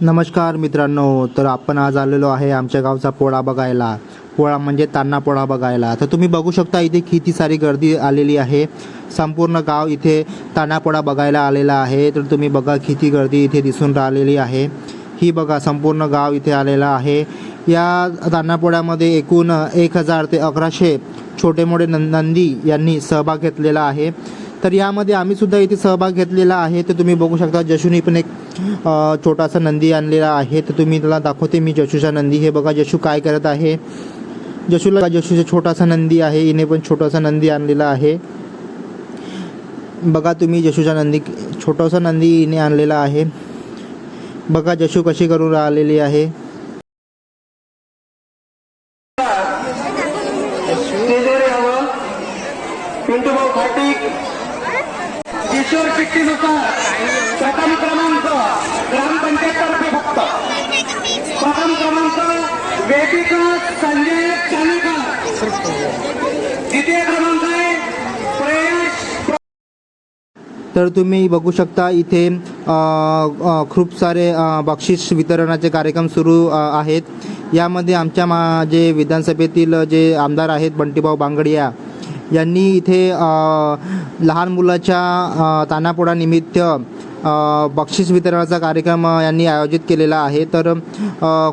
नमस्कार मित्रांनो तर आपण आज आलेलो आहे आमच्या गावचा पोळा बघायला. पोळा म्हणजे तांना पोळा बघायला. तर तुम्ही बघू शकता इथे किती सारी गर्दी आलेली आहे. संपूर्ण गाव इथे तान्हा पोळा बघायला आलेला आहे. तर तुम्ही बघा किती गर्दी इथे दिसून राहिलेली आहे. ही बघा संपूर्ण गाव इथे आलेला आहे. या तान्णापोळ्यामध्ये एकूण एक हजार ते अकराशे छोटे मोठे नं नंदी यांनी सहभाग घेतलेला आहे. तर यामध्ये आम्ही सुद्धा इथे सहभाग घेतलेला आहे. तर तुम्ही बघू शकता जशूने पण एक छोटासा नंदी आणलेला आहे. तर तुम्ही त्याला दाखवते मी जशूचा नंदी. हे बघा जशू काय करत आहे. जशूला जशूचा छोटासा नंदी आहे. हिने पण छोटासा नंदी आणलेला आहे. बघा तुम्ही जशूचा नंदी छोटासा नंदी हिने आणलेला आहे. बघा जशू कशी करून राहिलेली आहे. पिंटू भाऊ खाटीक किशोर चिठ्ठीनुसार प्रथम क्रमांक ग्रामपंचायततर्फे फक्त प्रथम क्रमांक वेदिका संजय चानेकर द्वितीय क्रमांक आहे प्रयास तर तुम्ही बघू शकता इथे खूप सारे बक्षीस वितरणाचे कार्यक्रम सुरू आहेत. यामध्ये आमच्या मा जे विधानसभेतील जे आमदार आहेत बंटीभाऊ बांगडिया यांनी इथे लहान मुलाच्या तानापोडानिमित्त निमित्त बक्षीस वितरणाचा कार्यक्रम यांनी आयोजित केलेला आहे. तर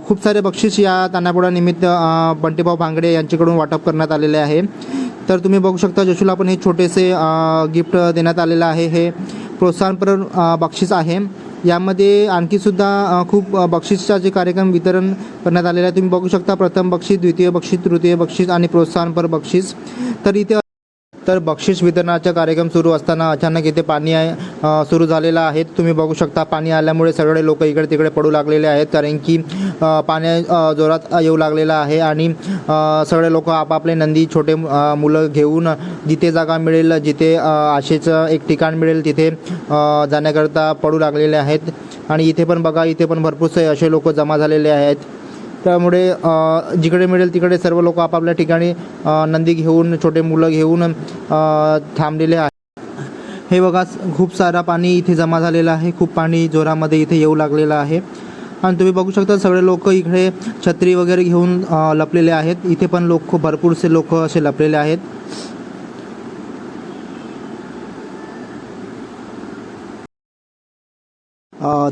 खूप सारे बक्षीस या तानापोडानिमित्त बंटीभाऊ भांगडे यांच्याकडून वाटप करण्यात आलेले आहे. तर तुम्ही बघू शकता जशूला पण हे छोटेसे गिफ्ट देण्यात आलेलं आहे. हे प्रोत्साहनपर बक्षीस आहे. यामध्ये आणखी सुद्धा खूप अ, बक्षीसचा जे कार्यक्रम वितरण करण्यात आलेलं आहे. तुम्ही बघू शकता प्रथम बक्षीस द्वितीय बक्षीस तृतीय बक्षीस आणि प्रोत्साहनपर बक्षीस. तर इथे तर बक्षीस वितरणाचा कार्यक्रम सुरू असताना अचानक इथे पाणी आहे सुरू झालेलं आहे. तुम्ही बघू शकता पाणी आल्यामुळे सगळे लोक इकडे तिकडे पडू लागलेले आहेत कारण की पाणी जोरात येऊ लागलेलं आहे आणि सगळे लोक आपापले नंदी छोटे मुलं घेऊन जिथे जागा मिळेल जिथे आशेचं एक ठिकाण मिळेल तिथे जाण्याकरता पडू लागलेले आहेत. आणि इथे पण बघा इथे पण भरपूरसे असे लोक जमा झालेले आहेत. त्यामुळे जिकडे मिळेल तिकडे सर्व लोक आपापल्या ठिकाणी नंदी घेऊन छोटे मुलं घेऊन थांबलेले आहे हे बघा खूप सारा पाणी इथे जमा झालेलं आहे. खूप पाणी जोरामध्ये इथे येऊ लागलेलं आहे. आणि तुम्ही बघू शकता सगळे लोक इकडे छत्री वगैरे घेऊन लपलेले आहेत. इथे पण लोक खूप भरपूरसे लोक असे लपलेले आहेत.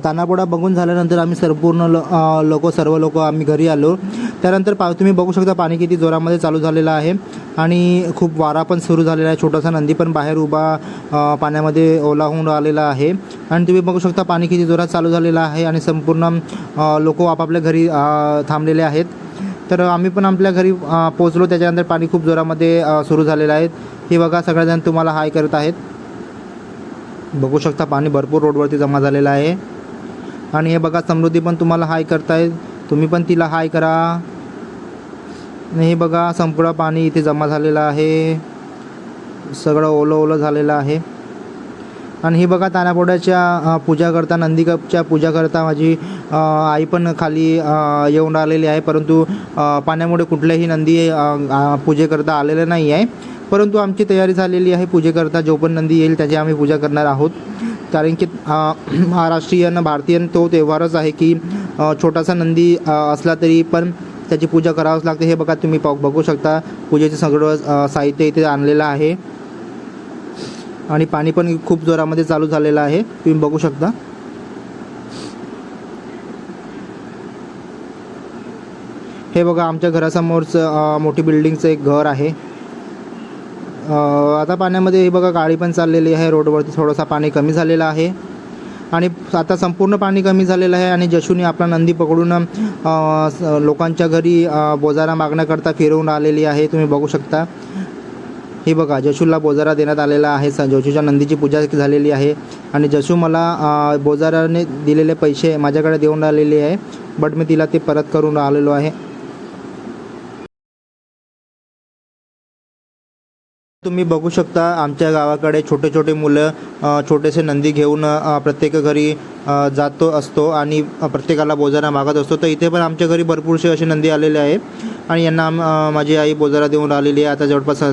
तानापोडा बघून झाल्यानंतर आम्ही संपूर्ण ल लोक सर्व लोक आम्ही घरी आलो. त्यानंतर पा तुम्ही बघू शकता पाणी किती जोरामध्ये चालू झालेलं आहे. आणि खूप वारा पण सुरू झालेला आहे. छोटासा नंदी पण बाहेर उभा पाण्यामध्ये ओला होऊन राहिलेला आहे. आणि तुम्ही बघू शकता पाणी किती जोरात चालू झालेलं आहे आणि संपूर्ण लोक आपापल्या घरी थांबलेले आहेत. तर आम्ही पण आपल्या घरी पोचलो त्याच्यानंतर पाणी खूप जोरामध्ये सुरू झालेलं आहे. हे बघा सगळेजण तुम्हाला हाय करत आहेत. बघू शकता पाणी भरपूर रोडवरती जमा झालेलं आहे. आणि हे बघा समृद्धी पण तुम्हाला हाय करतायत. तुम्ही पण तिला हाय करा. आणि हे बघा संपूर्ण पाणी इथे जमा झालेलं आहे. सगळं ओलं ओलं झालेलं आहे. आणि हे बघा तानापोड्याच्या पूजा करता नंदीकपच्या पूजा करता माझी आई पण खाली येऊन राहिलेली आहे. परंतु पाण्यामुळे कुठल्याही नंदी पूजेकरता आलेलं नाही आहे परंतु आमची तयारी झालेली आहे. पूजेकरता जो पण नंदी येईल त्याची आम्ही पूजा करणार आहोत. कारण की महाराष्ट्रीयन भारतीयन तो त्योहारच आहे की छोटासा नंदी असला तरी पण त्याची पूजा करावंच लागते. हे बघा तुम्ही पाहू बघू शकता. पूजेचं सगळं साहित्य इथे आणलेलं आहे. आणि पाणी पण खूप जोरामध्ये चालू झालेलं आहे. तुम्ही बघू शकता. हे बघा आमच्या घरासमोरचं मोठी बिल्डिंगचं एक घर आहे. आता पाण्यामध्ये हे बघा गाडी पण चाललेली आहे. रोडवरती थोडंसं पाणी कमी झालेलं आहे. आणि आता संपूर्ण पाणी कमी झालेलं आहे आणि जशूने आपला नंदी पकडून लोकांच्या घरी बोजारा मागण्याकरता फिरवून आलेली आहे. तुम्ही बघू शकता. हे बघा जशूला बोजारा देण्यात आलेला आहे. स जशूच्या नंदीची पूजा झालेली आहे. आणि जशू मला बोजाराने दिलेले पैसे माझ्याकडे देऊन राहिलेले आहे. बट मी तिला ते परत करून आलेलो आहे. तुम्ही बघू शकता आमच्या गावाकडे छोटे छोटे मुलं छोटेसे नंदी घेऊन प्रत्येक घरी जातो असतो आणि प्रत्येकाला बोजारा मागत असतो. तर इथे पण आमच्या घरी भरपूरसे असे नंदी आलेले आहे. आणि यांना माझी आई बोजारा देऊन राहिलेली आहे. आता जवळपास